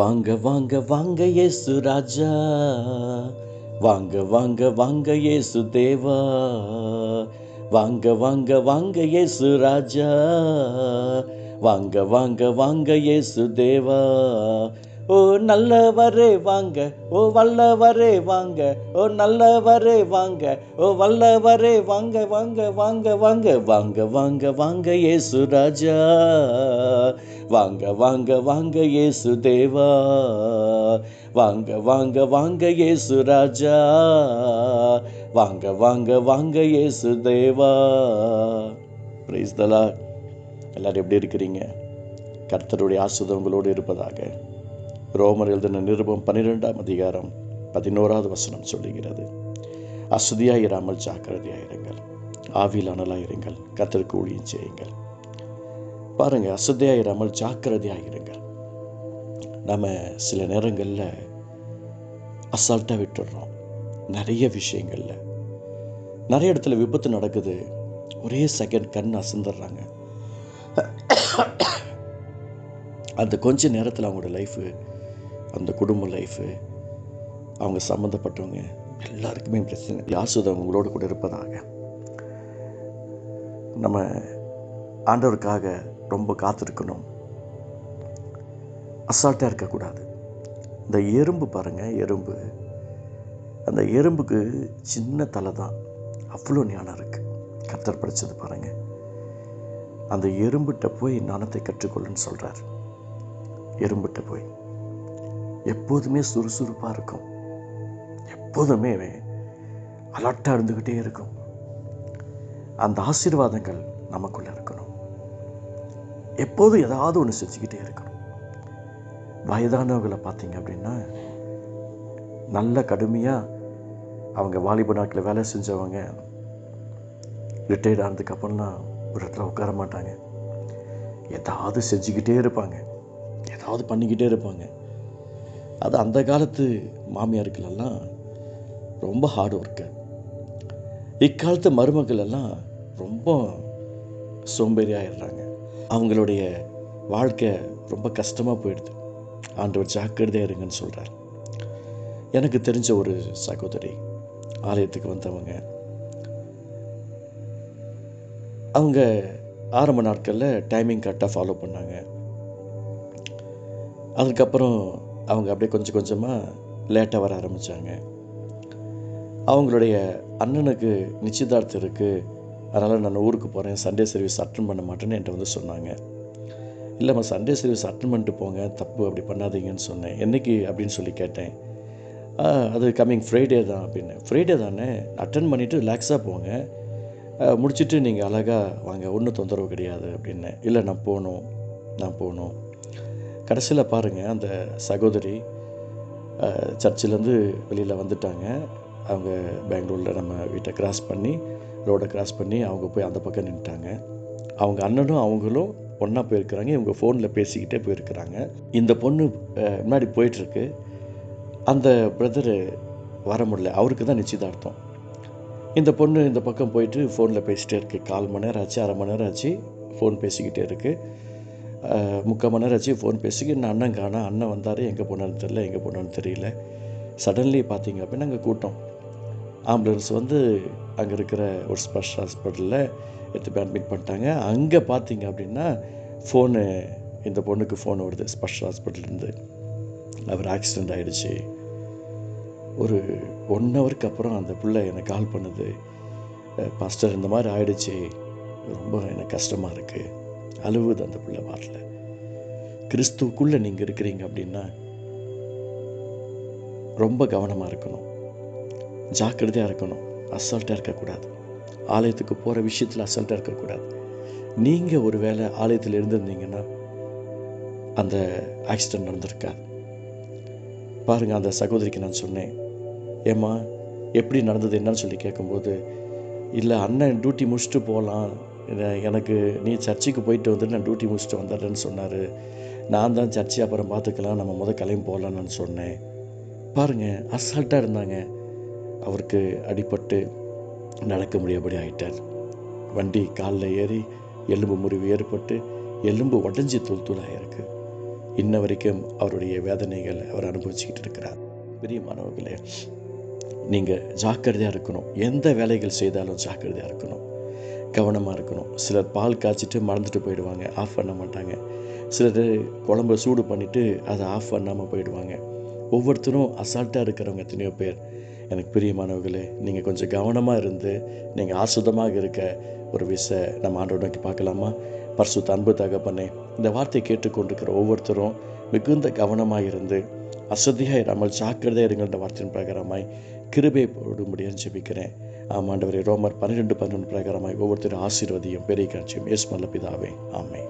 வாங்க வாங்க வாங்க ஏசு ராஜா. வாங்க வாங்க வாங்க ஏசு தேவா. வாங்க வாங்க வாங்க ஏசு ராஜா. வாங்க வாங்க வாங்க ஏசு தேவா. ஓ நல்லவரே வாங்க ஓ வல்லவரே வாங்க ஓ நல்லவரே வாங்க ஓ வல்லவரே வாங்க வாங்க வாங்க வாங்க வாங்க வாங்க வாங்க ஏசு ராஜா. வாங்க வாங்க வாங்க ஏசு தேவா. வாங்க வாங்க வாங்க ஏசு ராஜா. வாங்க வாங்க வாங்க ஏசு தேவா. பிரைஸ் தலா எல்லாரும் எப்படி இருக்கிறீங்க? கர்த்தருடைய ஆசிர்வாதம் உங்களோடு இருப்பதாக. ரோமர் எழுதின நிருபம் பன்னிரெண்டாம் அதிகாரம் பதினோராவது வசனம் சொல்லுகிறது. அசதியாயிராமல் ஜாக்கிரதையாயிருங்கள் ஆவியில் அனலாயிருங்கள் கர்த்தருக்கு ஊழியம் செய்யுங்கள். பாருங்க அசுதியாயிராமல் ஜாக்கிரதையாயிருங்கள் நம்ம சில நேரங்களில் அசால்ட்டாக விட்டுடுறோம் நிறைய விஷயங்களில். நிறைய இடத்துல விபத்து நடக்குது. ஒரே செகண்ட் கண் அசந்துடுறாங்க. அந்த கொஞ்ச நேரத்தில் அவங்களோட லைஃபு அந்த குடும்ப லைஃபு அவங்க சம்மந்தப்பட்டவங்க எல்லாருக்குமே பிரச்சனை. யாசுதம் அவங்களோட கூட இருப்பதாக. நம்ம ஆண்டவருக்காக ரொம்ப காத்திருக்கணும். அசால்ட்டாக இருக்கக்கூடாது. இந்த எறும்பு பாருங்கள் எறும்பு. அந்த எறும்புக்கு சின்ன தலை தான். அவ்வளோ ஞானம் இருக்குது கத்தர் படித்தது பாருங்கள் அந்த எறும்புகிட்ட போய் ஞானத்தை கற்றுக்கொள்ளுன்னு சொல்கிறார் எறும்புகிட்ட போய். எப்போதுமே சுறுசுறுப்பாக இருக்கும். எப்போதுமே அலர்ட்டாக இருந்துக்கிட்டே இருக்கும். அந்த ஆசீர்வாதங்கள் நமக்குள்ளே இருக்கணும். எப்போதும் ஏதாவது ஒன்று செஞ்சுக்கிட்டே இருக்கணும். வயதானவர்களை பார்த்தீங்க அப்படின்னா நல்ல கடுமையாக அவங்க வாலிப நாட்டில் வேலை செஞ்சவங்க ரிட்டையர்ட் ஆனதுக்கப்புறம்லாம் ஒரு இடத்துல உட்கார மாட்டாங்க. ஏதாவது செஞ்சுக்கிட்டே இருப்பாங்க. ஏதாவது பண்ணிக்கிட்டே இருப்பாங்க. அது அந்த காலத்து மாமியாருக்களெல்லாம் ரொம்ப ஹார்ட் ஒர்க்கு இக்காலத்து மருமகள் எல்லாம் ரொம்ப சோம்பேறி ஆயிடுறாங்க அவங்களுடைய வாழ்க்கை ரொம்ப கஷ்டமாக போயிடுது. ஆண்டவர் ஜாக்கிரதையாக இருங்கன்னு சொல்கிறார் எனக்கு தெரிஞ்ச ஒரு சகோதரி ஆலயத்துக்கு வந்தவங்க. அவங்க ஆரம்ப நாட்களில் டைமிங் கரெக்டாக ஃபாலோ பண்ணாங்க. அதுக்கப்புறம் அவங்க அப்படியே கொஞ்சம் கொஞ்சமாக லேட்டாக வர ஆரம்பித்தாங்க அவங்களுடைய அண்ணனுக்கு நிச்சயதார்த்தம் இருக்குது அதனால் நான் ஊருக்கு போகிறேன் சண்டே சர்வீஸ் அட்டன் பண்ண மாட்டேன்னு என்கிட்ட வந்து சொன்னாங்க. இல்லைம்மா சண்டே சர்வீஸ் அட்டன் பண்ணிட்டு போங்க. தப்பு அப்படி பண்ணாதீங்கன்னு சொன்னேன். என்றைக்கு அப்படின்னு சொல்லி கேட்டேன். அது கம்மிங் ஃப்ரைடே தான் அப்படின்னு. ஃப்ரைடே தானே? அட்டன் பண்ணிவிட்டு ரிலாக்ஸாக போங்க. முடிச்சுட்டு நீங்கள் அழகாக வாங்க. ஒன்றும் தொந்தரவு கிடையாது அப்படின்னு. இல்லை நான் போகணும். நான் போகணும். கடைசியில் பாருங்கள் அந்த சகோதரி சர்ச்சிலேருந்து வெளியில் வந்துட்டாங்க. அவங்க பெங்களூரில் நம்ம வீட்டை கிராஸ் பண்ணி ரோடை கிராஸ் பண்ணி அவங்க போய் அந்த பக்கம் நின்றுட்டாங்க அவங்க அண்ணனும் அவங்களும் ஒன்றா போயிருக்கிறாங்க. இவங்க ஃபோனில் பேசிக்கிட்டே போயிருக்கிறாங்க. இந்த பொண்ணு முன்னாடி போயிட்டுருக்கு. அந்த பிரதரு வர முடியல. அவருக்கு தான் நிச்சயதார்த்தம். இந்த பொண்ணு இந்த பக்கம் போயிட்டு ஃபோனில் பேசிகிட்டே இருக்குது கால் மணி நேரம் ஆச்சு அரை மணி நேரம் ஆச்சு ஃபோன் பேசிக்கிட்டே இருக்குது முக்கால் மணி நேரம் ஆச்சு ஃபோன் பேசி நான் அண்ணன் காணா அண்ணன் வந்தார் எங்கே போனான்னு தெரில எங்கே போனான்னு தெரியல. சடன்லி பார்த்தீங்க அப்படின்னா அங்கே கூட்டம். ஆம்புலன்ஸ் வந்து அங்கே இருக்கிற ஒரு ஸ்பெஷல் ஹாஸ்பிட்டலில் எடுத்து போய் அட்மிட் பண்ணிட்டாங்க. அங்கே பார்த்தீங்க அப்படின்னா ஃபோனு இந்த பொண்ணுக்கு ஃபோன் வருது ஸ்பெஷல் ஹாஸ்பிட்டல்லேருந்து அவர் ஆக்சிடெண்ட் ஆகிடுச்சு ஒரு ஒன் ஹவருக்கு அப்புறம் அந்த பிள்ளை எனக்கு கால் பண்ணுது. பாஸ்டர் இந்த மாதிரி ஆயிடுச்சு. ரொம்ப எனக்கு கஷ்டமாக இருக்குது அழுவுது அந்த பிள்ளை வரல கிறிஸ்துவுக்குள்ளே நீங்கள் இருக்கிறீங்க அப்படின்னா ரொம்ப கவனமாக இருக்கணும். ஜாக்கிரதையாக இருக்கணும். அசால்ட்டாக இருக்கக்கூடாது. ஆலயத்துக்கு போகிற விஷயத்தில் அசால்ட்டாக இருக்கக்கூடாது. நீங்கள் ஒரு வேளை ஆலயத்தில் இருந்திருந்தீங்கன்னா அந்த ஆக்சிடெண்ட் நடந்திருக்காது பாருங்கள் அந்த சகோதரிக்கு நான் சொன்னேன். ஏம்மா எப்படி நடந்தது என்னன்னு சொல்லி கேட்கும்போது இல்லை அண்ணன் டியூட்டி முடிச்சுட்டு போகலாம் எனக்கு நீ சர்ச்சுக்கு போயிட்டு வந்துட்டு நான் டியூட்டி முடிச்சுட்டு வந்துடுறேன்னு சொன்னார். நான் தான் சர்ச்சை அப்புறம் பார்த்துக்கலாம் நம்ம முத கிளம்பி போகலான்னு சொன்னேன். பாருங்கள் அசால்ட்டாக இருந்தாங்க. அவருக்கு அடிபட்டு நடக்க முடியாதபடி ஆகிட்டார் வண்டி காலில் ஏறி எலும்பு முறிவு ஏற்பட்டு எலும்பு உடஞ்சி தூள் தூளாக இருக்கு இன்ன வரைக்கும் அவருடைய வேதனைகள் அவர் அனுபவிச்சுக்கிட்டு இருக்கிறார். பிரியமானவர்களே நீங்கள் ஜாக்கிரதையாக இருக்கணும். எந்த வேலைகள் செய்தாலும் ஜாக்கிரதையாக இருக்கணும். கவனமாக இருக்கணும். சிலர் பால் காய்ச்சிட்டு மறந்துட்டு போயிடுவாங்க. ஆஃப் பண்ண மாட்டாங்க. சிலர் குழம்ப சூடு பண்ணிவிட்டு அதை ஆஃப் பண்ணாமல் போயிடுவாங்க. ஒவ்வொருத்தரும் அசால்ட்டாக இருக்கிறவங்க எத்தனையோ பேர். எனக்கு பிரியமானவர்களே நீங்கள் கொஞ்சம் கவனமாக இருந்து நீங்கள் ஆசுதமாக இருக்க ஒரு விச நம்ம ஆண்டோட நோக்கி பார்க்கலாமா? பர்சு அன்பு தகப்பனே இந்த வார்த்தையை கேட்டுக்கொண்டிருக்கிற ஒவ்வொருத்தரும் மிகுந்த கவனமாக இருந்து அசதியாக இராமல் ஜாக்கிரதையாக இந்த வார்த்தையின் பிரகாரமாய் கிருபை போடும்படியாக ஜெபிக்கிறேன். ஆமாண்டவரே ரோமர் பன்னிரெண்டு பன்னெண்டு பிரகாரமாய் ஒவ்வொருத்தரும் ஆசீர்வதியும் பெரிய காட்சியும் எஸ் மல்ல பிதாவே. ஆமை